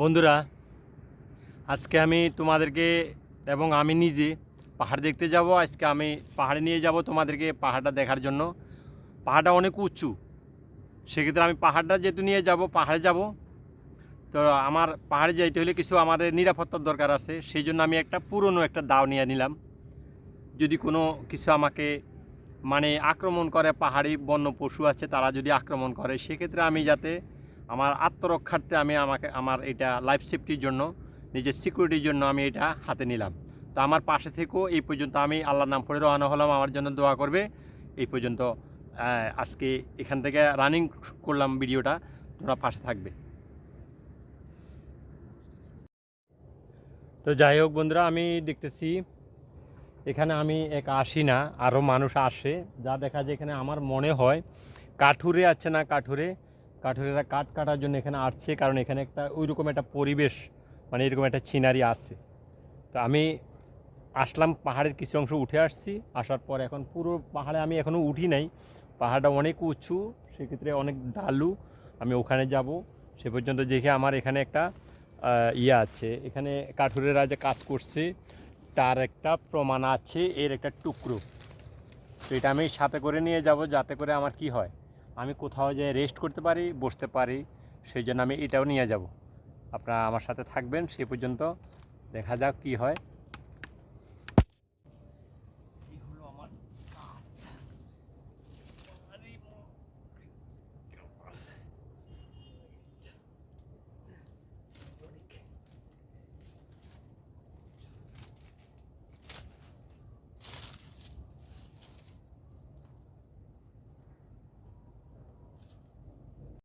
বন্ধুরা, আজকে আমি তোমাদেরকে এবং আমি নিজে পাহাড় দেখতে যাব। আজকে আমি পাহাড়ে নিয়ে যাব তোমাদেরকে পাহাড়টা দেখার জন্য। পাহাড়টা অনেক উঁচু, সেক্ষেত্রে আমি পাহাড়টা যেহেতু নিয়ে যাব, পাহাড়ে যাব। তো আমার পাহাড়ে যাইতে হলে কিছু আমাদের নিরাপত্তার দরকার আছে, সেই জন্য আমি একটা পুরনো একটা দাও নিয়ে নিলাম। যদি কোনো কিছু আমাকে মানে আক্রমণ করে, পাহাড়ি বন্য পশু আছে, তারা যদি আক্রমণ করে, সেক্ষেত্রে আমি যাতে আমার আত্মরক্ষার্থে আমি আমাকে, আমার এটা লাইফ সেফটির জন্য, নিজের সিকিউরিটির জন্য আমি এটা হাতে নিলাম। তো আমার পাশে থেকেও এই পর্যন্ত আমি আল্লাহর নাম পড়ে রওনা হলাম। আমার জন্য দোয়া করবে। এই পর্যন্ত আজকে এখান থেকে রানিং করলাম ভিডিওটা। তোমরা পাশে থাকবে। তো যাই হোক বন্ধুরা, আমি দেখতেছি এখানে আমি এক আসি না আরও মানুষ আসে। যা দেখা যায় এখানে আমার মনে হয় কাঠুরে আছে না কাঠুরে? কাঠুরেরা কাঠ কাটার জন্য এখানে আসছে কারণ এখানে একটা ওই রকম একটা পরিবেশ মানে এরকম একটা চিনারি আছে তো আমি আসলাম পাহাড়ের কিছু অংশ উঠে আসছি, আসার পর এখন পুরো পাহাড়ে আমি এখনও উঠি নাই। পাহাড়টা অনেক উঁচু, সেক্ষেত্রে অনেক ঢালু আমি ওখানে যাব। সে পর্যন্ত দেখে আমার এখানে একটা ইয়ে আছে। এখানে কাঠুরেরা যে কাজ করছে, তার একটা প্রমাণ আছে, এর একটা টুকরো। তো এটা আমি সাথে করে নিয়ে যাব, যাতে করে আমার কি হয়? আমি কোথাও যে রেস্ট করতে পারি, বসতে পারি, সেই জন্য আমি এটাও নিয়ে যাব। আপনারা আমার সাথে থাকবেন, সে পর্যন্ত দেখা যাক কি হয়।